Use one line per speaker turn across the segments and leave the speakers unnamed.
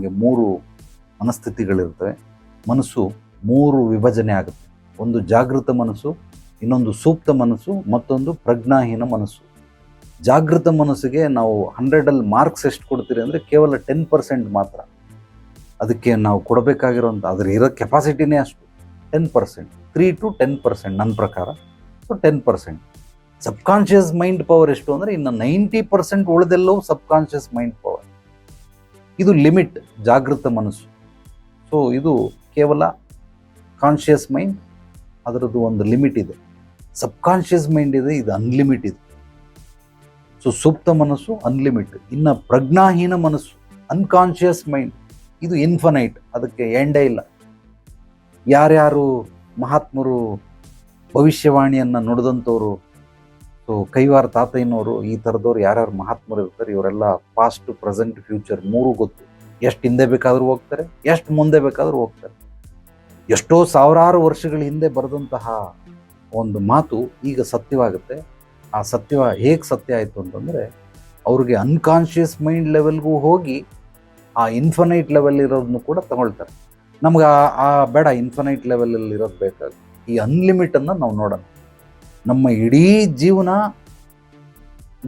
ನಮಗೆ ಮೂರು ಮನಸ್ಥಿತಿಗಳಿರ್ತವೆ ಮನಸ್ಸು ಮೂರು ವಿಭಜನೆ ಆಗುತ್ತೆ. ಒಂದು ಜಾಗೃತ ಮನಸ್ಸು, ಇನ್ನೊಂದು ಸೂಕ್ತ ಮನಸ್ಸು, ಮತ್ತೊಂದು ಪ್ರಜ್ಞಾಹೀನ ಮನಸ್ಸು. ಜಾಗೃತ ಮನಸ್ಸಿಗೆ ನಾವು ಹಂಡ್ರೆಡಲ್ಲಿ ಮಾರ್ಕ್ಸ್ ಎಷ್ಟು ಕೊಡ್ತೀರಿ ಅಂದರೆ ಕೇವಲ ಟೆನ್ ಪರ್ಸೆಂಟ್ ಮಾತ್ರ. ಅದಕ್ಕೆ ನಾವು ಕೊಡಬೇಕಾಗಿರೋಂಥ, ಅದ್ರ ಇರೋ ಕೆಪಾಸಿಟಿನೇ ಅಷ್ಟು. Ten percent, three to ten percent ನನ್ನ ಪ್ರಕಾರ. So, ten percent. Subconscious mind power ಎಷ್ಟು ಅಂದರೆ ಇನ್ನು ನೈಂಟಿ ಪರ್ಸೆಂಟ್ ಉಳಿದೆಲ್ಲವೂ ಸಬ್ಕಾನ್ಷಿಯಸ್ ಮೈಂಡ್ ಪವರ್. ಇದು ಲಿಮಿಟ್, ಜಾಗೃತ ಮನಸ್ಸು. ಸೊ ಇದು ಕೇವಲ ಕಾನ್ಷಿಯಸ್ ಮೈಂಡ್ ಅದರದ್ದು ಒಂದು ಲಿಮಿಟ್ ಇದೆ. ಸಬ್ಕಾನ್ಷಿಯಸ್ ಮೈಂಡ್ ಇದೆ, ಇದು ಅನ್ಲಿಮಿಟ್ ಇದೆ. ಸೊ ಸುಪ್ತ ಮನಸ್ಸು ಅನ್ಲಿಮಿಟ್ ಇನ್ನು ಪ್ರಜ್ಞಾಹೀನ ಮನಸ್ಸು ಅನ್ಕಾನ್ಷಿಯಸ್ ಮೈಂಡ್ ಇದು ಇನ್ಫನೈಟ್ ಅದಕ್ಕೆ ಎಂಡೇ ಇಲ್ಲ. ಯಾರ್ಯಾರು ಮಹಾತ್ಮರು ಭವಿಷ್ಯವಾಣಿಯನ್ನು ನುಡಿದಂಥವ್ರು ಸೊ ಕೈವಾರ ತಾತಯ್ಯನವರು ಈ ಥರದವ್ರು ಯಾರ್ಯಾರು ಮಹಾತ್ಮರು ಇರ್ತಾರೆ, ಇವರೆಲ್ಲ ಪಾಸ್ಟ್ ಪ್ರೆಸೆಂಟ್ ಫ್ಯೂಚರ್ ಮೂರು ಗೊತ್ತು. ಎಷ್ಟು ಹಿಂದೆ ಬೇಕಾದರೂ ಹೋಗ್ತಾರೆ, ಎಷ್ಟು ಮುಂದೆ ಬೇಕಾದರೂ ಹೋಗ್ತಾರೆ. ಎಷ್ಟೋ ಸಾವಿರಾರು ವರ್ಷಗಳ ಹಿಂದೆ ಬರೆದಂತಹ ಒಂದು ಮಾತು ಈಗ ಸತ್ಯವಾಗುತ್ತೆ. ಆ ಸತ್ಯ ಹೇಗೆ ಸತ್ಯ ಆಯಿತು ಅಂತಂದರೆ, ಅವ್ರಿಗೆ ಅನ್ಕಾನ್ಷಿಯಸ್ ಮೈಂಡ್ ಲೆವೆಲ್ಗೂ ಹೋಗಿ ಆ ಇನ್ಫನೈಟ್ ಲೆವೆಲ್ ಇರೋದನ್ನು ಕೂಡ ತಗೊಳ್ತಾರೆ. ನಮ್ಗೆ ಆ ಬೇಡ ಇನ್ಫನೈಟ್ ಲೆವೆಲಲ್ಲಿ ಇರೋದು ಬೇಕಾಗುತ್ತೆ. ಈ ಅನ್ಲಿಮಿಟನ್ನು ನಾವು ನೋಡೋಣ. ನಮ್ಮ ಇಡೀ ಜೀವನ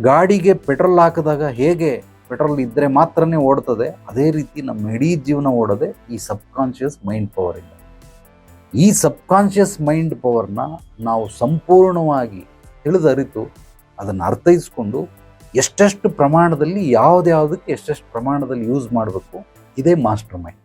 ಗಾಡಿಗೆ ಪೆಟ್ರೋಲ್ ಹಾಕಿದಾಗ ಹೇಗೆ ಪೆಟ್ರೋಲ್ ಇದ್ದರೆ ಮಾತ್ರನೇ ಓಡ್ತದೆ, ಅದೇ ರೀತಿ ನಮ್ಮ ಇಡೀ ಜೀವನ ಓಡೋದೆ ಈ ಸಬ್ಕಾನ್ಷಿಯಸ್ ಮೈಂಡ್ ಪವರಿಂದ ಈ ಸಬ್ಕಾನ್ಷಿಯಸ್ ಮೈಂಡ್ ಪವರ್ನ ನಾವು ಸಂಪೂರ್ಣವಾಗಿ ತಿಳಿದರಿತು ಅದನ್ನು ಅರ್ಥೈಸ್ಕೊಂಡು ಎಷ್ಟೆಷ್ಟು ಪ್ರಮಾಣದಲ್ಲಿ, ಯಾವುದ್ಯಾವುದಕ್ಕೆ ಎಷ್ಟೆಷ್ಟು ಪ್ರಮಾಣದಲ್ಲಿ ಯೂಸ್ ಮಾಡಬೇಕು, ಇದೇ ಮಾಸ್ಟರ್ ಮೈಂಡ್.